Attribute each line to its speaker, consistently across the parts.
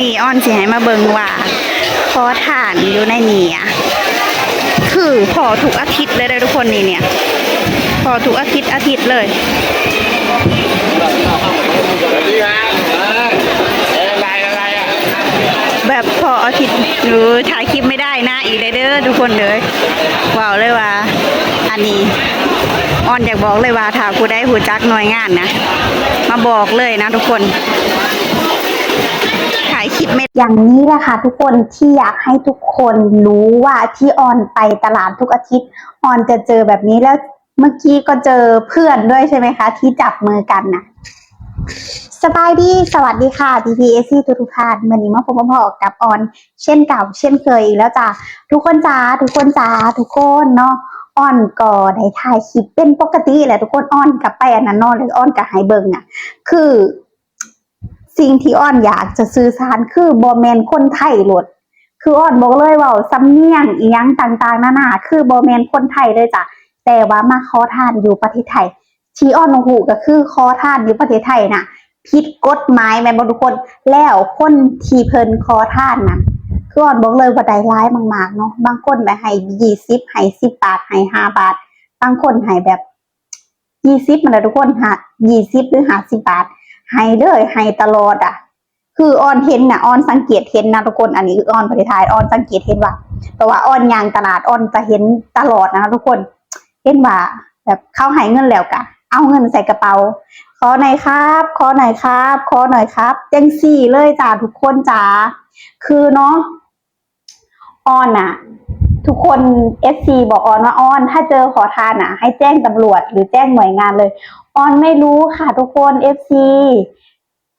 Speaker 1: นี่อ้อนสิให้มาเบิงว่าพอฐานอยู่ในนี่อะคือพอทุกอาทิตย์เลยเด้อทุกคนนี่เนี่ยพอทุกอาทิตย์อาทิตย์เลยแบบพออาทิตย์หรือถ่ายคลิปไม่ได้นะอีกเลยเด้อทุกคนเลยว้าวเลยว่า อันนี้ออนอยากบอกเลยว่าถ้าผู้ได้หูจักหน่วยงานนะ มาบอกเลยนะทุกคน ถ่ายคลิปไม่
Speaker 2: อย่างนี้แหละค่ะทุกคนที่อยากให้ทุกคนรู้ว่าที่ออนไปตลาดทุกอาทิตย์ออนจะเจอแบบนี้แล้วเมื่อกี้ก็เจอเพื่อนด้วยใช่ไหมคะ ที่จับมือกันนะสบายดีสวัสดีค่ะ PPSC ทุกทุกท่านวันนี้มาพบมาพอกับออน เช่นเก่า เช่นเคยอีกแล้วจ้ะทุกคนจ้าทุกคนจ้าทุกคนเนาะออนก็ได้ถ่ายคลิปเป็นปกติแหละทุกคนออนกลับไปอันนั้นนอนเลยออนกับไฮเบิงอะ คือ สิ่งที่อ้อนอยากจะสื่อสารคือบอแมนคนไทยหลด คืออ้อนบอกเลยว่าสำเนียงอีหยังต่างๆนานาคือบอแมนคนไทยเลยจ้ะแต่ว่ามาขอทานอยู่ประเทศไทยที่อ้อนหูก็คือขอทานอยู่ประเทศไทยน่ะผิดกฎหมายแม่บ่ทุกคนแล้วคนที่เพิ่นขอทานน่ะคืออ้อนบอกเลยว่าได้ร้ายมากๆเนาะบางคนไปให้ยี่สิบให้สิบบาทให้ห้าบาท บางคนให้แบบยี่สิบมันเลยทุกคนหายี่สิบหรือห้าสิบบาท ให้เลยให้ตลอดอะ คือออนเห็นนะออนสังเกตเห็นนะทุกคนอันนี้คือออนประเทศไทยออนสังเกตเห็นว่า แต่ว่าออนยางตลาดออนจะเห็นตลอดนะทุกคนเห็นว่า แบบเข้าให้เงินแล้วกะ เอาเงินใส่กระเป๋าขอหน่อยครับ ขอหน่อยครับ ขอหน่อยครับจังสี่เลยจ้าทุกคนจ้าคือเนาะออนอะทุกคนเอฟซีบอกออนว่าออน ถ้าเจอขอทานอะให้แจ้งตำรวจหรือแจ้งหน่วยงานเลย ออนไม่รู้ค่ะทุกคนเอฟซี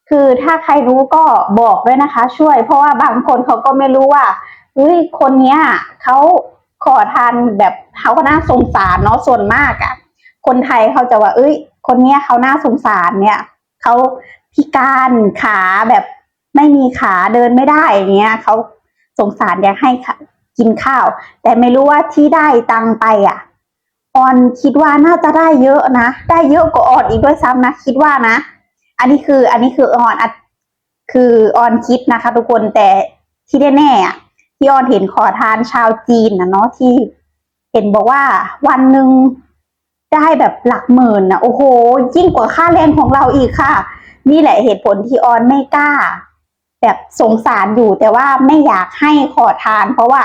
Speaker 2: คือถ้าใครรู้ก็บอกด้วยนะคะ ช่วย เพราะว่าบางคนเขาก็ไม่รู้ว่าเฮ้ยคนเนี้ยเขาขอทานแบบเขาก็น่าสงสารเนาะส่วนมากอะ่ะ คนไทยเขาจะว่า เอ้ย คนเนี้ยเขาน่าสงสารเนี่ยเขาพิการขาแบบไม่มีขาเดินไม่ได้อย่างเงี้ยเขาสงสารอยากให้กินข้าว แต่ไม่รู้ว่าที่ได้ตังไปอะ ออนคิดว่าน่าจะได้เยอะนะ ได้เยอะกว่าออนอีกด้วยซ้ำนะ คิดว่านะ อันนี้คืออันนี้คือออนอคือออนคิดนะคะ ทุกคนแต่ที่แน่ๆอะที่ออนเห็นขอทานชาวจีนนะเนาะที่เห็นบอกว่าวันหนึ่งได้แบบหลักหมื่นนะโอ้โห ยิ่งกว่าค่าแรงของเราอีกค่ะ นี่แหละเหตุผลที่ออนไม่กล้า แบบสงสารอยู่แต่ว่าไม่อยากให้ขอทาน เพราะว่า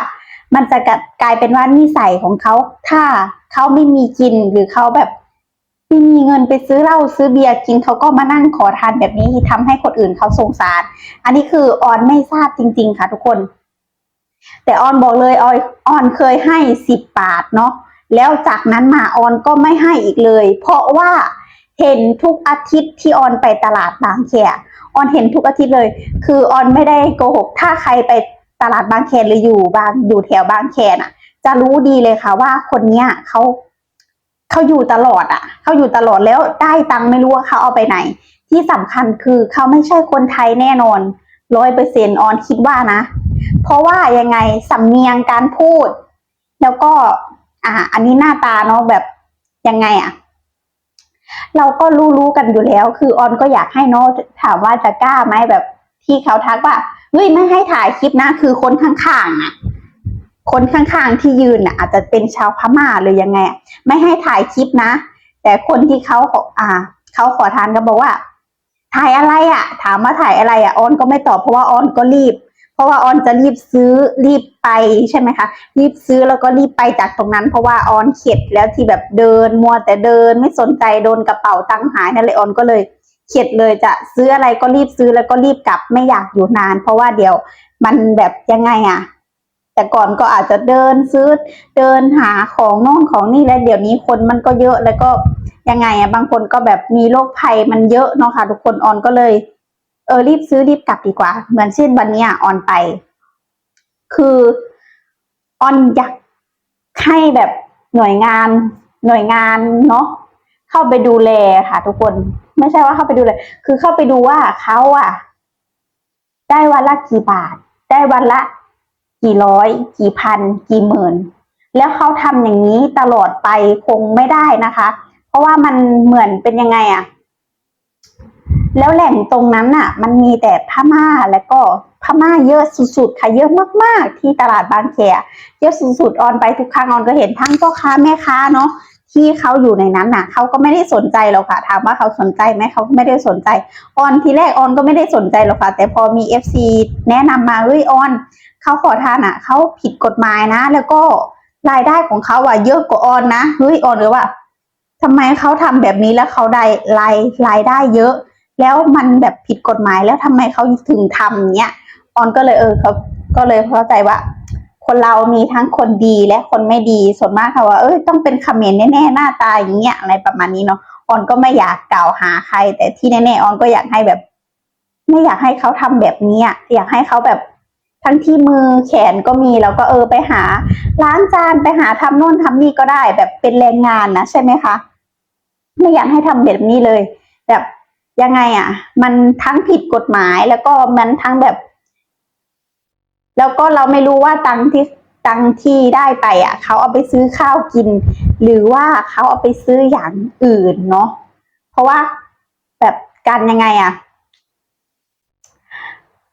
Speaker 2: มันจะกลายเป็นว่านิสัยของเขา ถ้าเขาไม่มีกินหรือเขาแบบไม่มีเงินไปซื้อเหล้าซื้อเบียร์กินเขาก็มานั่งขอทานแบบนี้ทำให้คนอื่นเขาสงสาร อันนี้คือออนไม่ทราบจริง ๆ ค่ะ ทุกคน แต่ออนบอกเลยออยออนเคยให้สิบบาทเนาะแล้วจากนั้นมาออนก็ไม่ให้อีกเลย เพราะว่าเห็นทุกอาทิตย์ที่ออนไปตลาดบางแคออนเห็นทุกอาทิตย์เลย คือออนไม่ได้โกหก ถ้าใครไป ตลาดบางแคหรืออยู่บางอยู่แถวบางแคน่ะ จะรู้ดีเลยค่ะว่าคนเนี้ยเขาเขาอยู่ตลอดอะเขาอยู่ตลอดแล้วได้ตังค์ไม่รู้ว่าเขาเอาไปไหน ที่สำคัญคือเขาไม่ใช่คนไทยแน่นอนร้อยเปอร์เซ็นออนคิดว่านะ เพราะว่ายังไงสำเนียงการพูด แล้วก็ อ่า อันนี้หน้าตาเนาะแบบยังไงอะเราก็รู้รู้กันอยู่แล้ว คือออนก็อยากให้เนาะถามว่าจะกล้าไหมแบบที่เขาทักว่า เฮ้ยไม่ให้ถ่ายคลิปนะคือคนข้างๆอะคนข้างๆที่ยืนน่ะอาจจะเป็นชาวพม่าหรือยังไงอะไม่ให้ถ่ายคลิปนะ แต่คนที่เขาอ่าเขาขอทานก็บอกว่า ถ่ายอะไรอะ ถามว่าถ่ายอะไรอะออนก็ไม่ตอบเพราะว่าออนก็รีบ เพราะว่าออนจะรีบซื้อรีบไปใช่ไหมคะ รีบซื้อแล้วก็รีบไปจากตรงนั้น เพราะว่าออนเข็ดแล้วที่แบบเดินมัวแต่เดินไม่สนใจโดนกระเป๋าตังหายนั่นเลยออนก็เลย เข็ดเลยจะซื้ออะไรก็รีบซื้อแล้วก็รีบกลับไม่อยากอยู่นาน เพราะว่าเดี๋ยวมันแบบยังไงอะแต่ก่อนก็อาจจะเดินซื้อเดินหาของโน่นของนี่แล้วเดี๋ยวนี้คนมันก็เยอะแล้วก็ยังไงอะบางคนก็แบบมีโรคภัยมันเยอะเนาะค่ะทุกคนออนก็เลย เออรีบซื้อรีบกลับดีกว่า เหมือนเช่นวันนี้ออนไป คือออนอยากให้แบบหน่วยงานหน่วยงานเนาะเข้าไปดูแลค่ะทุกคน ไม่ใช่ว่าเข้าไปดูแลย คือเข้าไปดูว่าเขาอะได้วันละกี่บาท ได้วันละกี่ร้อย กี่พัน กี่หมื่น แล้วเขาทำอย่างนี้ตลอดไปคงไม่ได้นะคะ เพราะว่ามันเหมือนเป็นยังไงอะแล้วแหล่งตรงนั้นน่ะ มันมีแต่พม่าและก็พม่าเยอะสุดๆค่ะเยอะมากๆ ที่ตลาดบางแคเยอะสุดๆออนไปทุกครั้งออนก็เห็นทั้งพ่อค้าแม่ค้าเนาะ ที่เขาอยู่ในนั้นน่ะเขาก็ไม่ได้สนใจหรอกค่ะ ถามว่าเขาสนใจไหมเขาไม่ได้สนใจออนทีแรกออนก็ไม่ได้สนใจหรอกค่ะ แต่พอมีเอฟซีแนะนำมาเฮ้ยออนเขาขอทานอะเขาผิดกฎหมายนะ แล้วก็รายได้ของเขาอะเยอะกว่าออนนะเฮ้ยออนเลยว่าทำไมเขาทำแบบนี้แล้วเขาได้รายรายได้เยอะ แล้วมันแบบผิดกฎหมายแล้วทำไมเขาถึงทำอย่าเงี้ยออนก็เลยเออเขาก็เลยเข้าใจว่า คนเรามีทั้งคนดีและคนไม่ดีส่วนมากเขาว่าเอ้ยต้องเป็นเขมรแน่ๆหน้าตาอย่างเงี้ยอะไรประมาณนี้เนาะออนก็ไม่อยากกล่าวหาใคร แต่ที่แน่ๆออนก็อยากให้แบบ ไม่อยากให้เขาทำแบบนี้อะอยากให้เขาแบบทั้งที่มือแขนก็มีแล้วก็เออไปหาล้างจานไปหาทำโน่นทำนี่ก็ได้ แบบเป็นแรงงานนะใช่ไหมคะไม่อยากให้ทำแบบนี้เลย แบบยังไงอะ มันทั้งผิดกฎหมายแล้วก็มันทั้งแบบ แล้วก็เราไม่รู้ว่าตังค์ที่ตังค์ที่ได้ไปอะ เขาเอาไปซื้อข้าวกิน หรือว่าเขาเอาไปซื้ออย่างอื่นเนาะเพราะว่าแบบการยังไงอะ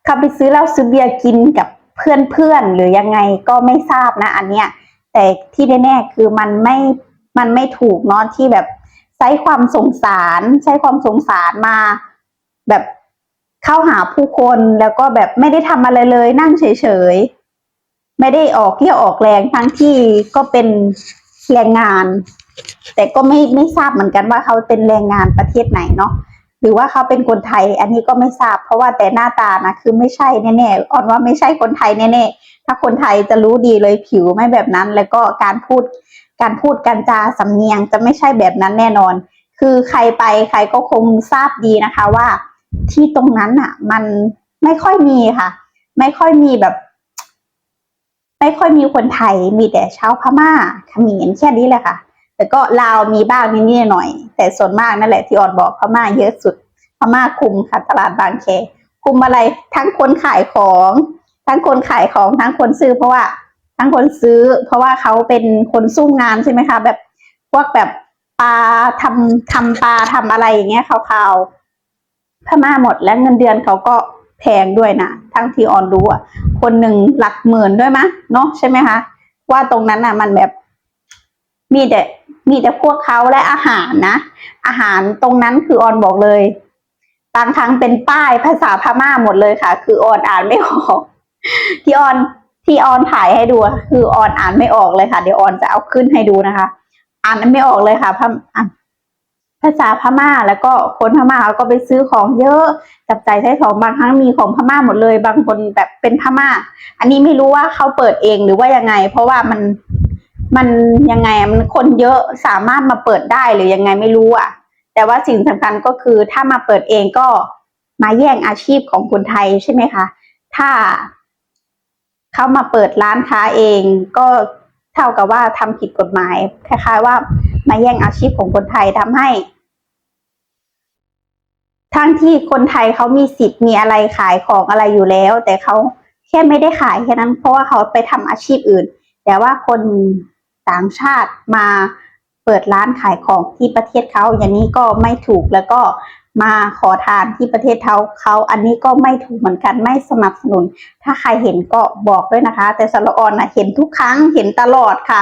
Speaker 2: เขาไปซื้อเหล้าซื้อเบียร์กินกับเพื่อนๆหรือยังไงก็ไม่ทราบนะ อันเนี้ยแต่ที่แน่ๆคือมันไม่มันไม่ถูกเนาะที่แบบใช้ความสงสาร ใช้ความสงสารมา แบบ เข้าหาผู้คนแล้วก็แบบไม่ได้ทำอะไรเลย นั่งเฉยๆ ไม่ได้ออกเที่ยวออกแรงทั้งที่ก็เป็นแรงงาน แต่ก็ไม่ไม่ทราบเหมือนกันว่าเขาเป็นแรงงานประเทศไหนเนาะหรือว่าเขาเป็นคนไทย อันนี้ก็ไม่ทราบ เพราะว่าแต่หน้าตานะคือไม่ใช่แน่ๆออนว่าไม่ใช่คนไทยแน่ๆถ้าคนไทยจะรู้ดีเลยผิวไม่แบบนั้น แล้วก็การพูดการพูดการจาสำเนียงจะไม่ใช่แบบนั้นแน่นอน คือใครไปใครก็คงทราบดีนะคะว่า ที่ตรงนั้นอะมันไม่ค่อยมีค่ะ ไม่ค่อยมีแบบ ไม่ค่อยมีคนไทยมีแต่ชาวพม่าเขมรแค่นี้แหละค่ะ แต่ก็ลาวมีบ้างนิดๆหน่อย แต่ส่วนมากนั่นแหละที่ออนบอกพม่าเยอะสุดพม่าคุมค่ะตลาดบางแคคุมอะไรทั้งคนขายของ ทั้งคนขายของทั้งคนซื้อ เพราะว่าทั้งคนซื้อ เพราะว่าเขาเป็นคนสู้งานใช่ไหมคะ แบบพวกแบบปลาทำทำปลาทำอะไรอย่างเงี้ยขาวๆ พม่าหมดและเงินเดือนเขาก็แพงด้วยนะทั้งที่ออนรู้อะ คนหนึ่งหลักหมื่นด้วยมะเนาะใช่ไหมคะ ว่าตรงนั้นอะ มันแบบมีแต่มีแต่พวกเขาและอาหารนะ อาหารตรงนั้นคือออนบอกเลยบางครั้งเป็นป้ายภาษาพม่าหมดเลยค่ะ คือออนอ่านไม่ออก ที่ออนที่ออนถ่ายให้ดู คือออนอ่านไม่ออกเลยค่ะ เดี๋ยวออนจะเอาขึ้นให้ดูนะคะ อ่านไม่ออกเลยค่ะพมอะ ภาษาพม่าแล้วก็คนพม่าเขาก็ไปซื้อของเยอะจับใจายใช้ของบางครั้งมีของพม่าหมดเลย บางคนแบบเป็นพม่า อันนี้ไม่รู้ว่าเขาเปิดเองหรือว่ายังไง เพราะว่ามันมันยังไงมันคนเยอะสามารถมาเปิดได้หรือยังไงไม่รู้อะ แต่ว่าสิ่งสำคัญก็คือถ้ามาเปิดเองก็มาแย่งอาชีพของคนไทยใช่ไหมคะ ถ้าเขามาเปิดร้านค้าเองก็เท่ากับว่าทำผิดกฎหมายคล้ายๆว่า มาแย่งอาชีพของคนไทยทำให้ ทั้งที่คนไทยเขามีสิทธิ์มีอะไรขายของอะไรอยู่แล้ว แต่เขาแค่ไม่ได้ขายแค่นั้น เพราะว่าเขาไปทำอาชีพอื่น แต่ว่าคนต่างชาติมาเปิดร้านขายของที่ประเทศเขาอย่างนี้ก็ไม่ถูกแล้วก็มาขอทานที่ประเทศเขาเขาอันนี้ก็ไม่ถูกเหมือนกันไม่สนับสนุน ถ้าใครเห็นก็บอกด้วยนะคะ แต่สำหรับออนนะเห็นทุกครั้งเห็นตลอดค่ะ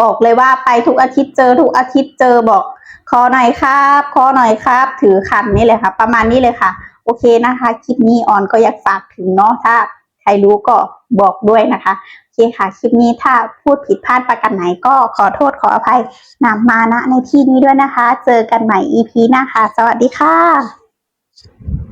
Speaker 2: บอกเลยว่าไปทุกอาทิตย์เจอทุกอาทิตย์เจอบอกขอหน่อยครับขอหน่อยครับ ถือคันนี่เลยค่ะ ประมาณนี้เลยค่ะ โอเคนะคะคลิปนี้ออนก็อยากฝากถึงเนาะถ้าใครรู้ก็บอกด้วยนะคะโอเคค่ะคลิปนี้ถ้าพูดผิดพลาดประการไหนก็ขอโทษขออภัยนำมาณในที่นี้ด้วยนะคะ เจอกันใหม่ EP หน้าค่ะ สวัสดีค่ะ